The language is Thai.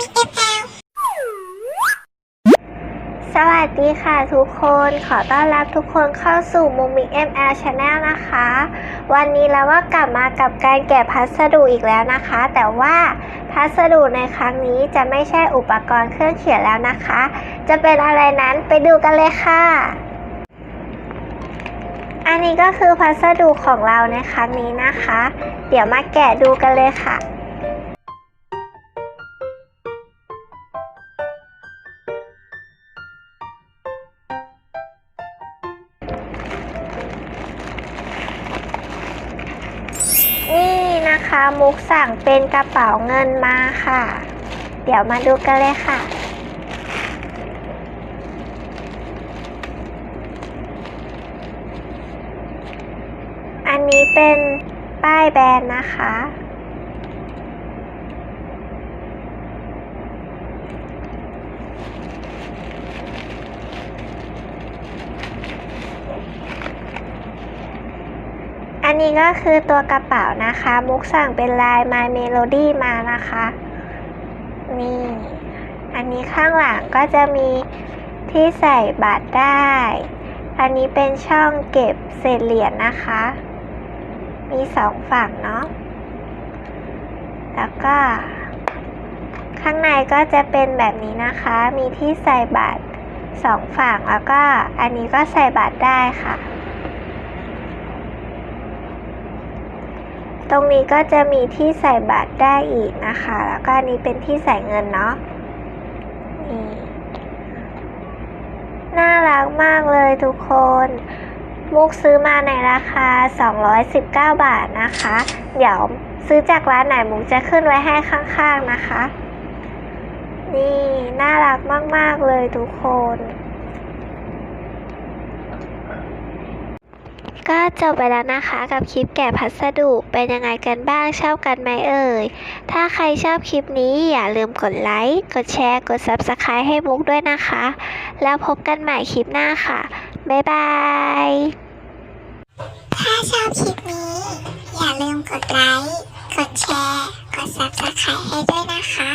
มิเอ็มแอลสวัสดีค่ะทุกคน ขอต้อนรับทุกคนเข้าสู่มุมมิก ML Channel นะคะ วันนี้เราก็กลับมากับการแกะพัสดุอีกแล้วนะคะ แต่ว่าพัสดุในครั้งนี้จะไม่ใช่อุปกรณ์เครื่องเขียนแล้วนะคะ จะเป็นอะไรนั้นไปดูกันเลยค่ะ อันนี้ก็คือพัสดุของเราในครั้งนี้นะคะ เดี๋ยวมาแกะดูกันเลยค่ะ นะคะ มุกสั่งเป็นกระเป๋าเงินมาค่ะ เดี๋ยวมาดูกันเลยค่ะ อันนี้เป็นป้ายแบรนด์นะคะ นนี้ก็คือตัวกระเป๋านะคะ มุกสั่งเป็นลาย My Melody มานะคะ นี่ อันนี้ข้างหลังก็จะมีที่ใส่บัตรได้ อันนี้เป็นช่องเก็บเศษเหรียญนะคะ มีสองฝั่งเนาะ แล้วก็ ข้างในก็จะเป็นแบบนี้นะคะ มีที่ใส่บัตรสองฝั่งแล้วก็ อันนี้ก็ใส่บัตรได้ค่ะ ตรงนี้ก็จะมีที่ใส่บัตรได้อีกนะคะ แล้วก็อันนี้เป็นที่ใส่เงินเนาะนี่น่ารักมากเลยทุกคน มุกซื้อมาในราคา 219 บาทนะคะ เดี๋ยวซื้อจากร้านไหนมุกจะขึ้นไว้ให้ข้างๆนะคะ นี่ น่ารักมาก ๆ เลยทุกคน ก็จบไปแล้วนะคะกับคลิปแกะพัสดุเป็นยังไงกันบ้างชอบกันไหมเอ่ย ถ้าใครชอบคลิปนี้อย่าลืมกดไลค์ กดแชร์ กด Subscribe ให้มุกด้วยนะคะ แล้วพบกันใหม่คลิปหน้าค่ะ บ๊ายบาย ถ้าชอบคลิปนี้ อย่าลืมกดไลค์ กดแชร์ กด Subscribe ให้ด้วยนะคะ